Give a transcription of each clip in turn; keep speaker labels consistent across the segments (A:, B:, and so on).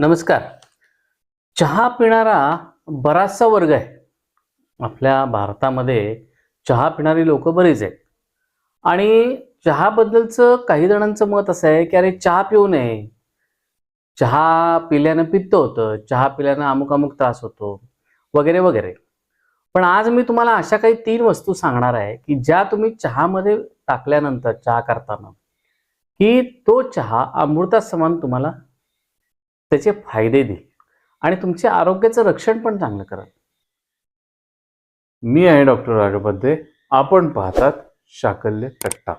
A: नमस्कार. चहा पिणारा बराचसा वर्ग आहे. आपल्या भारतामध्ये चहा पिणारी लोक बरीच आहेत. आणि चहाबद्दलचं काही जणांचं मत असं आहे की अरे चहा पिऊ नये. चहा पिल्यानं पित्त होतं चहा पिल्यानं अमुक अमुक त्रास होतो वगैरे वगैरे. पण आज मी तुम्हाला अशा काही तीन वस्तू सांगणार आहे की ज्या तुम्ही चहामध्ये टाकल्यानंतर चहा करताना की तो चहा अमृतासमान तुम्हाला त्याचे फायदे देईल आणि तुमच्या आरोग्याचं रक्षण पण चांगलं कराल
B: मी आहे डॉक्टर राजोपाध्ये आपण पाहतात शाकल्य टट्टा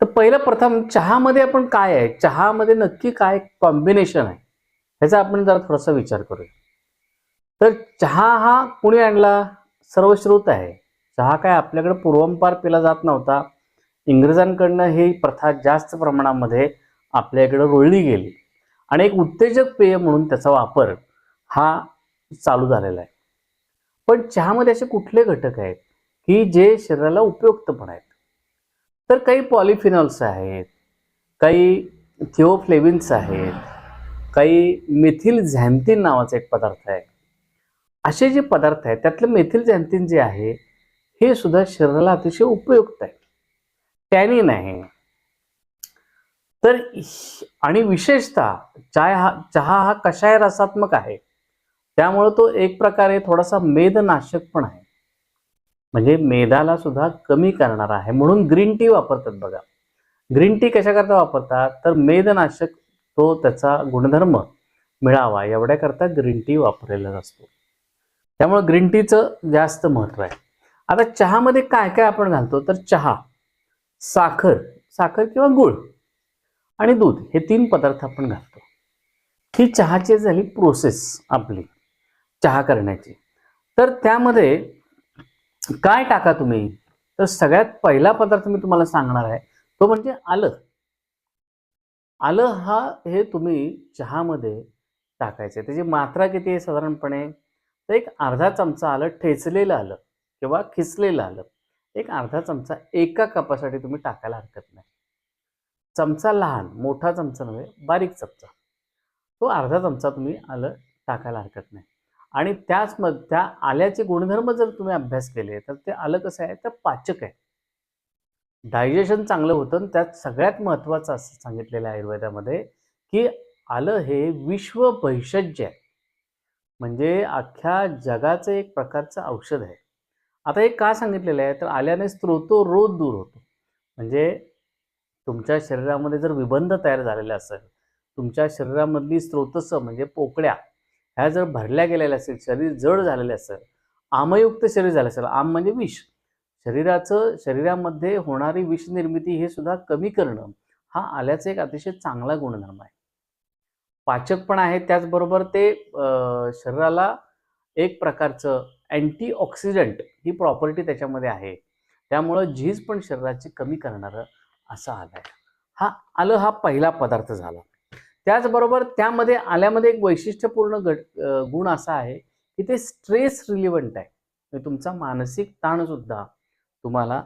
A: तर पहिलं प्रथम चहामध्ये आपण काय आहे? चहामध्ये नक्की काय कॉम्बिनेशन आहे? ह्याचा आपण जरा थोडासा विचार करूया. तर चहा हा कुणी आणला? सर्वश्रुत आहे. चहा काय आपल्याकडे पूर्वंपार पिला जात नव्हता. इंग्रजांकडनं ही प्रथा जास्त प्रमाणामध्ये आपल्याकडं रुळली गेली. आणि एक उत्तेजक पेय म्हणून त्याचा वापर हा चालू झालेला आहे. पण चहामध्ये असे कुठले घटक आहेत की जे शरीराला उपयुक्त पण आहेत? तर काही पॉलिफिनॉल्स आहेत काही थिओफ्लेविन्स आहेत काही मिथिल झॅन्थिन नावाचा एक पदार्थ आहे. असे जे पदार्थ आहेत त्यातलं मेथिल जॅन्थिन जे आहे हे सुद्धा शरीराला अतिशय उपयुक्त आहे. टॅनिन आहे. तर आणि विशेषतः चाय हा चहा हा कशाय रसात्मक आहे. त्यामुळे तो एक प्रकारे थोडासा मेदनाशक पण आहे. म्हणजे मेदाला सुद्धा कमी करणारा आहे. म्हणून ग्रीन टी वापरतात बघा. ग्रीन टी कशाकरता वापरतात? तर मेदनाशक तो त्याचा गुणधर्म मिळावा एवढ्याकरता ग्रीन टी वापरलेला असतो. त्यामुळे ग्रीन टीचं जास्त महत्त्व आहे. आता चहामध्ये काय काय आपण घालतो? तर चहा साखर साखर किंवा गुळ आणि दूध हे तीन पदार्थ आपण घालतो. ही चहाची झाली प्रोसेस आपली चहा करण्याची. तर त्यामध्ये काय टाका तुम्ही? तर सगळ्यात पहिला पदार्थ मी तुम्हाला सांगणार आहे तो म्हणजे आलं. आलं हा हे तुम्ही चहामध्ये टाकायचं त्याची मात्रा किती आहे साधारणपणे? तर एक अर्धा चमचा आलं ठेचलेलं आलं किंवा खिसलेलं आलं एक अर्धा चमचा एका कपासाठी तुम्ही टाकायला हरकत नाही. चमचा लहान मोठा चमचा नव्हे बारीक चमचा. तो अर्धा चमचा तुम्ही आलं टाकायला हरकत नाही. आणि त्याच मग त्या आल्याचे गुणधर्म जर तुम्ही अभ्यास केले तर ते आलं कसं आहे? तर पाचक आहे. डायजेशन चांगलं होतं आणि त्यात सगळ्यात महत्त्वाचं असं सांगितलेलं आहे आयुर्वेदामध्ये की आलं हे विश्व भैषज्य आहे. म्हणजे अख्ख्या जगाचं एक प्रकारचं औषध आहे. आता हे का सांगितलेलं आहे? तर आल्याने स्त्रोतो रोज दूर होतो. म्हणजे तुमच्या शरीरामध्ये जर विबंध तयार झालेले असेल तुमच्या शरीरामधली स्त्रोतस म्हणजे पोकळ्या ह्या जर भरल्या गेलेल्या असेल शरीर जड झालेले असेल आमयुक्त शरीर झालं असेल आम म्हणजे विष. शरीराचं शरीरामध्ये होणारी विष निर्मिती हे सुद्धा कमी करणं हा आल्याचा एक अतिशय चांगला गुणधर्म आहे. पाचक पण आहे. त्याचबरोबर ते शरीराला एक प्रकारचं अँटीऑक्सिडंट ही प्रॉपर्टी त्याच्यामध्ये आहे. त्यामुळं झीज पण शरीराची कमी करणारं असं आलं आहे. हा आलं हा पहिला पदार्थ झाला. त्याचबरोबर त्यामध्ये आल्यामध्ये एक वैशिष्ट्यपूर्ण गट गुण असा आहे की ते स्ट्रेस रिलिव्हंट आहे. म्हणजे तुमचा मानसिक ताणसुद्धा तुम्हाला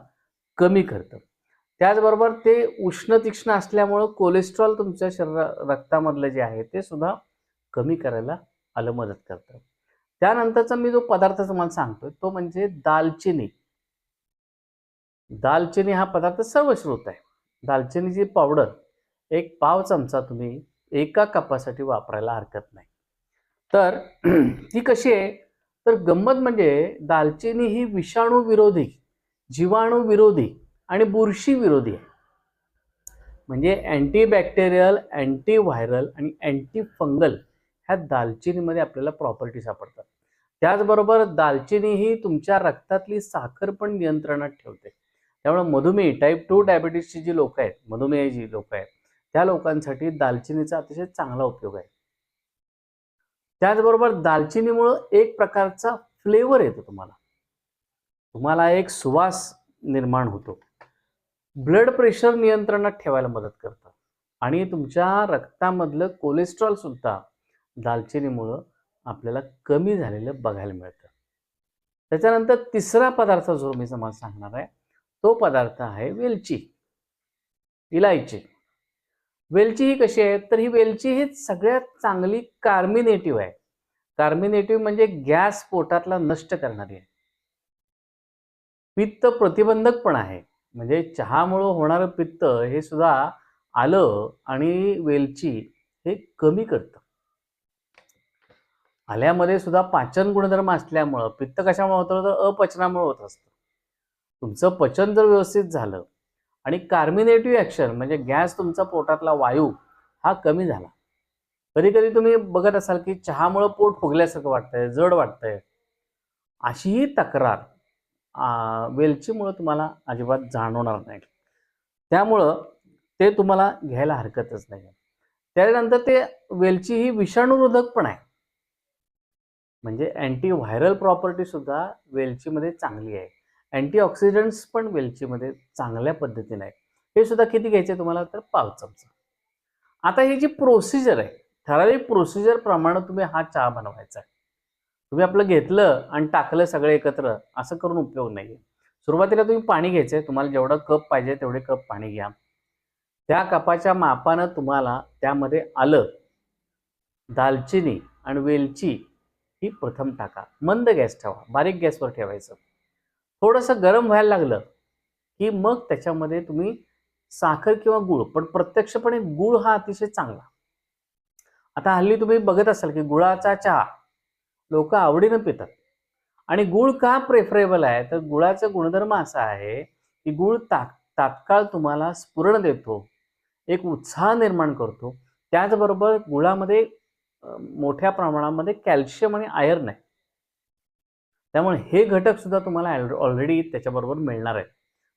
A: कमी करतं. त्याचबरोबर ते उष्ण तीक्ष्ण असल्यामुळं कोलेस्ट्रॉल तुमच्या शरीरा रक्तामधलं जे आहे ते सुद्धा कमी करायला आलं मदत करतं. त्यानंतरचा मी जो पदार्थ तुम्हाला सांगतोय तो म्हणजे दालचिनी. दालचिनी हा पदार्थ सर्वश्रुत आहे. दालचिनीची पावडर एक पाव चमचा तुम्ही एका कपासाठी वापरायला हरकत नाही. तर ती कशी आहे? तर गंमत म्हणजे दालचिनी ही विषाणू विरोधी आणि बुरशी विरोधी आहे. म्हणजे अँटीबॅक्टेरियल अँटीव्हायरल आणि अँटी फंगल ह्या दालचिनीमध्ये आपल्याला प्रॉपर्टी सापडतात. त्याचबरोबर दालचिनी ही तुमच्या रक्तातली साखर पण नियंत्रणात ठेवते. त्यामुळे मधुमेह टाईप टू डायबिटीसची जी लोक आहेत मधुमेह जी लोक आहेत त्या लोकांसाठी दालचिनीचा अतिशय चांगला उपयोग आहे. त्याचबरोबर दालचिनीमुळं एक प्रकारचा फ्लेवर येतो तुम्हाला. तुम्हाला एक सुवास निर्माण होतो. ब्लड प्रेशर नियंत्रणात ठेवायला मदत करतं. आणि तुमच्या रक्तामधलं कोलेस्ट्रॉल सुद्धा दालचिनीमुळं आपल्याला कमी झालेलं बघायला मिळतं. त्याच्यानंतर तिसरा पदार्थ जो मी समाज सांगणार आहे तो पदार्थ आहे वेलची. इलायची. वेलची ही कशी आहे? तर ही वेलची ही सगळ्यात चांगली कार्मिनेटिव्ह आहे. कार्मिनेटिव्ह म्हणजे गॅस पोटातला नष्ट करणारी आहे. पित्त प्रतिबंधक पण आहे. म्हणजे चहामुळं होणारं पित्त हे सुद्धा आलं आणि वेलची हे कमी करतं. आल्यामध्ये सुद्धा पाचन गुणधर्म असल्यामुळं पित्त कशामुळे होतं? तर अपचनामुळे होत असतं. तुमचं पचन जर व्यवस्थित झालं आणि कार्मिनेटिव्ह ॲक्शन म्हणजे गॅस तुमचा पोटातला वायू हा कमी झाला. कधी कधी तुम्ही बघत असाल की चहामुळं पोट फुगल्यासारखं वाटतंय जड वाटतंय. अशीही तक्रार वेलची वेलचीमुळं तुम्हाला अजिबात जाणवणार नाही. त्यामुळं ते तुम्हाला घ्यायला हरकतच नाही. त्यानंतर ते वेलची ही विषाणूरोधक पण आहे. म्हणजे अँटी व्हायरल प्रॉपर्टी सुद्धा वेलचीमध्ये चांगली आहे. अँटीऑक्सिडंट्स पण वेलचीमध्ये चांगल्या पद्धतीने आहे. हे सुद्धा किती घ्यायचे तुम्हाला तर पाव चमचा. आता ही जी प्रोसिजर आहे ठराविक प्रोसिजरप्रमाणे तुम्ही हा चहा बनवायचा आहे. तुम्ही आपलं घेतलं आणि टाकलं सगळं एकत्र असं करून उपयोग नाही आहे सुरुवातीला तुम्ही पाणी घ्यायचं तुम्हाला जेवढं कप पाहिजे तेवढे कप पाणी घ्या. त्या कपाच्या मापानं तुम्हाला त्यामध्ये आलं दालचिनी आणि वेलची ही प्रथम टाका. मंद गॅस ठेवा बारीक गॅसवर ठेवायचं. थोडंसं गरम व्हायला लागलं की मग त्याच्यामध्ये तुम्ही साखर किंवा गुळ पण प्रत्यक्षपणे गुळ हा अतिशय चांगला. आता हल्ली तुम्ही बघत असाल की गुळाचा चहा लोक आवडीनं पितात. आणि गुळ का प्रेफरेबल आहे? तर गुळाचा गुणधर्म असा आहे की गुळ ताक तात्काळ तुम्हाला स्फुरण देतो एक उत्साह निर्माण करतो. त्याचबरोबर गुळामध्ये मोठ्या प्रमाणामध्ये कॅल्शियम आणि आयर्न आहे. त्यामुळे हे घटक सुद्धा तुम्हाला ऑलरेडी त्याच्याबरोबर मिळणार आहेत.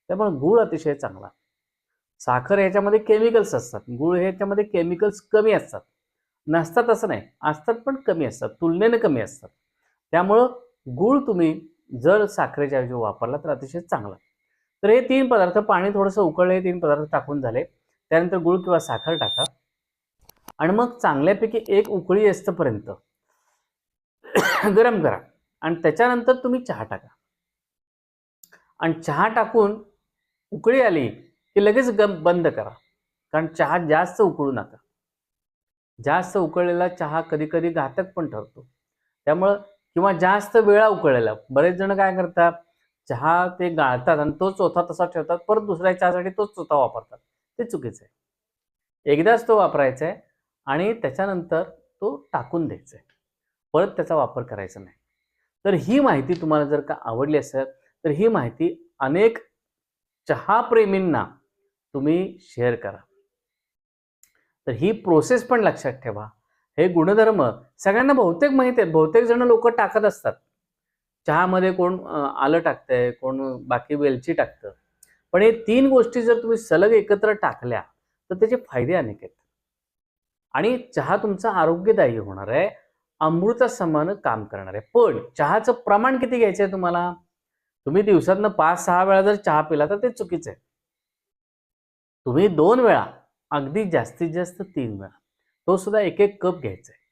A: त्यामुळे गुळ अतिशय चांगला. साखर ह्याच्यामध्ये केमिकल्स असतात. गुळ ह्याच्यामध्ये केमिकल्स कमी असतात. नसतात असं नाही. असतात पण कमी असतात. तुलनेने कमी असतात. त्यामुळं गुळ तुम्ही जर साखरेच्या ऐवजी वापरला तर अतिशय चांगला. तर हे तीन पदार्थ पाणी थोडंसं उकळले हे तीन पदार्थ टाकून झाले. त्यानंतर गुळ किंवा साखर टाका. आणि मग चांगल्यापैकी एक उकळी असतपर्यंत गरम करा. आणि त्याच्यानंतर तुम्ही चहा टाका. आणि चहा टाकून उकळी आली की लगेच गम बंद करा. कारण चहा जास्त उकळू नका. जास्त उकळलेला चहा कधी कधी घातक पण ठरतो. त्यामुळं किंवा जास्त वेळा उकळलेला. बरेच जण काय करतात चहा ते गाळतात आणि तो चोथा तसा ठेवतात परत दुसऱ्या चहासाठी तोच चोथा वापरतात. ते चुकीचं आहे. एकदाच तो वापरायचा आहे आणि त्याच्यानंतर तो टाकून द्यायचा आहे. परत त्याचा वापर करायचा नाही. तर ही माहिती तुम्हाला जर का आवडली असेल तर ही माहिती अनेक चहाप्रेमींना तुम्ही शेअर करा. तर ही प्रोसेस पण लक्षात ठेवा. हे गुणधर्म सगळ्यांना बहुतेक माहीत आहेत. बहुतेक जण लोक टाकत असतात. चहामध्ये कोण आलं टाकतंय कोण बाकी वेलची टाकतं. पण हे तीन गोष्टी जर तुम्ही सलग एकत्र टाकल्या तर त्याचे फायदे अनेक आहेत. आणि चहा तुमचा आरोग्यदायी होणार आहे. अमृता समान काम करणार आहे. पण चहाचं प्रमाण किती घ्यायचं आहे तुम्हाला? तुम्ही दिवसातनं पाच सहा वेळा जर चहा पिला तर ते चुकीचं आहे. तुम्ही दोन वेळा अगदी जास्तीत जास्त तीन वेळा. तो सुद्धा एक एक कप घ्यायचा आहे.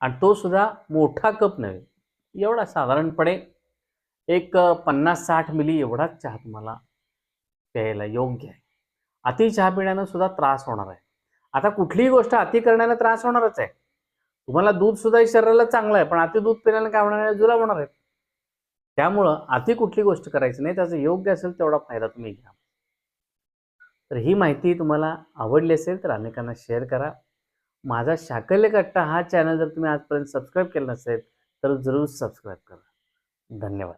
A: आणि तो सुद्धा मोठा कप नव्हे एवढा साधारणपणे एक पन्नास साठ मिली एवढाच चहा तुम्हाला प्यायला योग्य आहे. अति चहा पिण्यानं सुद्धा त्रास होणार आहे. आता कुठलीही गोष्ट अति करण्याला त्रास होणारच आहे. तुम्हाला दूध सुद्धा शरीराला चांगलं आहे पण अति दूध पिण्याला काय होणार आहे? जुलाब होणार आहे. त्यामुळं अति कुठली गोष्ट करायची नाही त्याचं योग्य असेल तेवढा फायदा तुम्ही घ्या. तर ही माहिती तुम्हाला आवडली असेल तर अनेकांना शेअर करा. माझा शाकल्य कट्टा हा चॅनल जर तुम्ही आजपर्यंत सबस्क्राईब केला नसेल तर जरूर सबस्क्राईब करा. धन्यवाद.